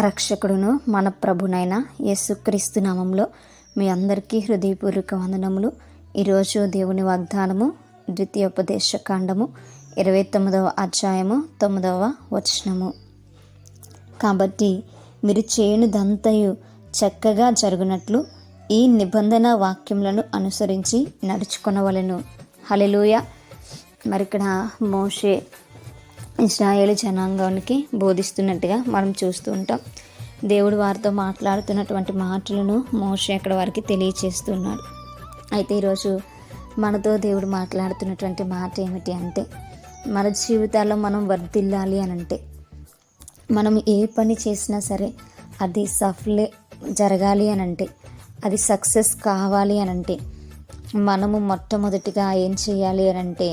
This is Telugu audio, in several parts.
రక్షకుడును మన ప్రభునైన యేసుక్రీస్తు నామంలో మీ అందరికీ హృదయపూర్వక వందనములు. ఈరోజు దేవుని వాగ్దానము ద్వితీయోపదేశ కాండము ఇరవై తొమ్మిదవ అధ్యాయము తొమ్మిదవ వచనము. కాబట్టి మీరు చేయనిదంతయు చక్కగా జరుగునట్లు ఈ నిబంధన వాక్యములను అనుసరించి నడుచుకొనవలెను. హలెలూయ మరి ఇక్కడ మోషే ఇస్రాయేల్ జనాంగానికి బోధిస్తున్నట్టుగా మనం చూస్తూ ఉంటాం. దేవుడు వారితో మాట్లాడుతున్నటువంటి మాటలను మోషే అక్కడ వారికి తెలియచేస్తున్నాడు. అయితే ఈరోజు మనతో దేవుడు మాట్లాడుతున్నటువంటి మాట ఏమిటి అంటే మన జీవితాల్లో మనం వర్ధిల్లాలి అని అంటే మనం ఏ పని చేసినా సరే అది సఫలే జరగాలి అని అంటే అది సక్సెస్ కావాలి అని అంటే మనము మొట్టమొదటిగా ఏం చేయాలి అని అంటే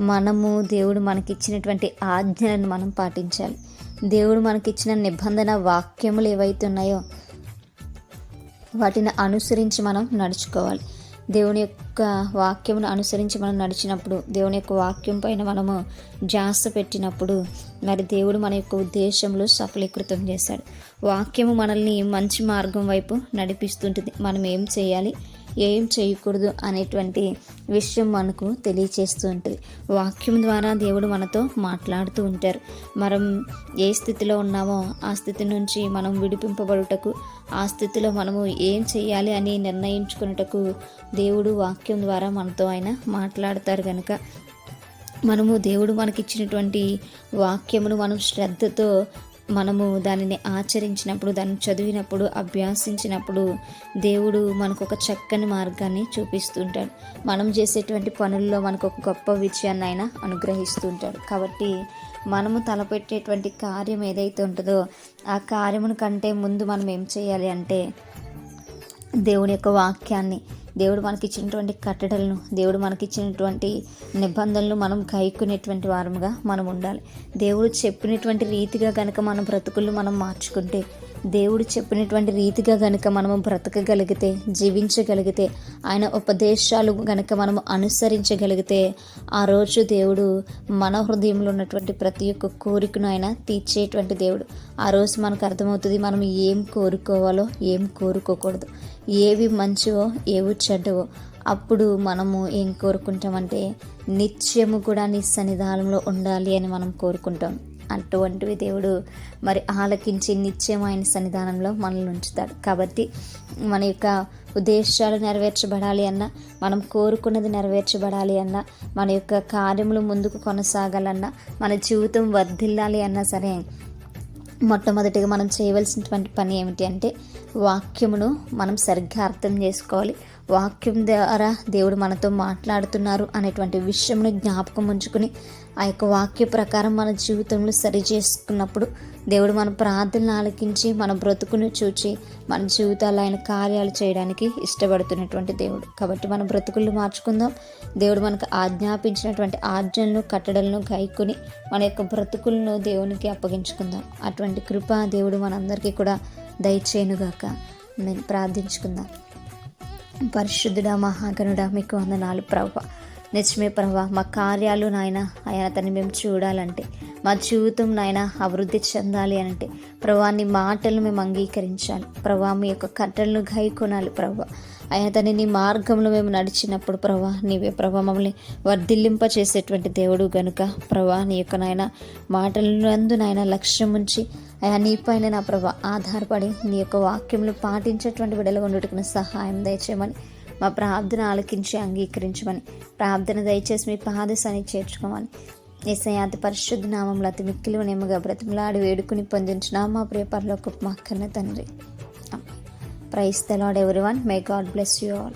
మనము దేవుడు మనకిచ్చినటువంటి ఆజ్ఞలను మనం పాటించాలి. దేవుడు మనకిచ్చిన నిబంధన వాక్యములు ఏవైతే ఉన్నాయో వాటిని అనుసరించి మనం నడుచుకోవాలి. దేవుని యొక్క వాక్యమును అనుసరించి మనం నడిచినప్పుడు దేవుని యొక్క వాక్యం పైన మనము జాస పెట్టినప్పుడు మరి దేవుడు మన యొక్క ఉద్దేశంలో సఫలీకృతం చేశాడు. వాక్యము మనల్ని మంచి మార్గం వైపు నడిపిస్తుంటుంది. మనం ఏం చేయాలి? ఏం చేయకూడదు అనేటువంటి విషయం మనకు తెలియచేస్తూ ఉంటుంది. వాక్యం ద్వారా దేవుడు మనతో మాట్లాడుతూ ఉంటారు. మనం ఏ స్థితిలో ఉన్నామో ఆ స్థితి నుంచి మనం విడిపింపబడుటకు ఆ స్థితిలో మనము ఏం చేయాలి అని నిర్ణయించుకున్నటకు దేవుడు వాక్యం ద్వారా మనతో ఆయన మాట్లాడతారు కనుక మనము దేవుడు మనకిచ్చినటువంటి వాక్యమును మనం శ్రద్ధతో మనము దానిని ఆచరించినప్పుడు దాన్ని చదివినప్పుడు అభ్యాసించినప్పుడు దేవుడు మనకు ఒక చక్కని మార్గాన్ని చూపిస్తుంటాడు. మనం చేసేటువంటి పనుల్లో మనకు ఒక గొప్ప విజయాన్ని ఆయన అనుగ్రహిస్తుంటాడు. కాబట్టి మనము తలపెట్టేటువంటి కార్యం ఏదైతే ఉంటుందో ఆ కార్యమును కంటే ముందు మనం ఏం చేయాలి అంటే దేవుని యొక్క వాక్యాన్ని దేవుడు మనకిచ్చినటువంటి కట్టడలను దేవుడు మనకిచ్చినటువంటి నిబంధనలు మనం గైకునేటువంటి వారముగా మనం ఉండాలి దేవుడు చెప్పినటువంటి రీతిగా కనుక మన బ్రతుకులు మనం మార్చుకుంటే దేవుడు చెప్పినటువంటి రీతిగా గనుక మనము బ్రతకగలిగితే జీవించగలిగితే ఆయన ఉపదేశాలు గనుక మనము అనుసరించగలిగితే ఆ రోజు దేవుడు మన హృదయంలో ఉన్నటువంటి ప్రతి ఒక్క కోరికను ఆయన తీర్చేటువంటి దేవుడు. ఆ రోజు మనకు అర్థమవుతుంది మనం ఏం కోరుకోవాలో ఏం కోరుకోకూడదు. ఏవి మంచివో ఏవి చెడ్డవో అప్పుడు మనము ఏం కోరుకుంటామంటే నిత్యము కూడా నీ సన్నిధానంలో ఉండాలి అని మనం కోరుకుంటాం. అటువంటివి దేవుడు మరి ఆలకించి నిత్యం ఆయన సన్నిధానంలో మనల్ని ఉంచుతాడు. కాబట్టి మన యొక్క ఉద్దేశాలు నెరవేర్చబడాలి అన్న మనం కోరుకున్నది నెరవేర్చబడాలి అన్న మన యొక్క కార్యములు ముందుకు కొనసాగాలన్నా మన జీవితం వర్ధిల్లాలి అన్నా సరే మొట్టమొదటిగా మనం చేయవలసినటువంటి పని ఏమిటి అంటే వాక్యమును మనం సరిగ్గా అర్థం చేసుకోవాలి. వాక్యం ద్వారా దేవుడు మనతో మాట్లాడుతున్నారు అనేటువంటి విషయమును జ్ఞాపకం ఉంచుకుని ఆ యొక్క వాక్య ప్రకారం మన జీవితంలో సరి చేసుకున్నప్పుడు దేవుడు మన ప్రార్థనలు ఆలకించి మన బ్రతుకును చూచి మన జీవితాల్లో ఆయన కార్యాలు చేయడానికి ఇష్టపడుతున్నటువంటి దేవుడు. కాబట్టి మన బ్రతుకులు మార్చుకుందాం. దేవుడు మనకు ఆజ్ఞాపించినటువంటి ఆజ్ఞలను కట్టడలను గైకుని మన యొక్క బ్రతుకులను దేవునికి అప్పగించుకుందాం. అటువంటి కృప దేవుడు మనందరికీ కూడా దయచేయనుగాక. నేను ప్రార్థించుకుందాం. పరిశుద్ధుడా మహాగణుడా మీకు వందనాలు ప్రభా. నిజమే ప్రభా మా కార్యాలు నాయన ఆయన తను మేము చూడాలంటే మా జీవితం నాయన అభివృద్ధి చెందాలి అంటే ప్రభా నీ మాటలు మేము అంగీకరించాలి. ప్రభా మీ యొక్క కట్టలను గైకొనాలి ప్రభా. ఆయన తన నీ మార్గంలో మేము నడిచినప్పుడు ప్రభా నీవే ప్రభా మమ్మల్ని వర్ధిల్లింప చేసేటువంటి దేవుడు గనుక. ప్రభా నీ యొక్క నాయన మాటలందు నాయన లక్ష్యం ఉంచి అయా నీ పైన నా ప్రభా ఆధారపడి నీ యొక్క వాక్యములు పాటించేటువంటి బిడ్డలు సహాయం దయచేయమని మా ప్రార్థన ఆలకించి అంగీకరించమని. ప్రార్థన దయచేసి మీ పాదశాన్ని చేర్చుకోమని. ఏసయాతి పరిశుద్ధ నామంలో అతి మిక్కిలు నెమ్మగా బ్రతిమలాడి వేడుకుని పొందించిన మా ప్రియ పరలోక మా కన్న తండ్రి. Praise the Lord every one may God bless you all.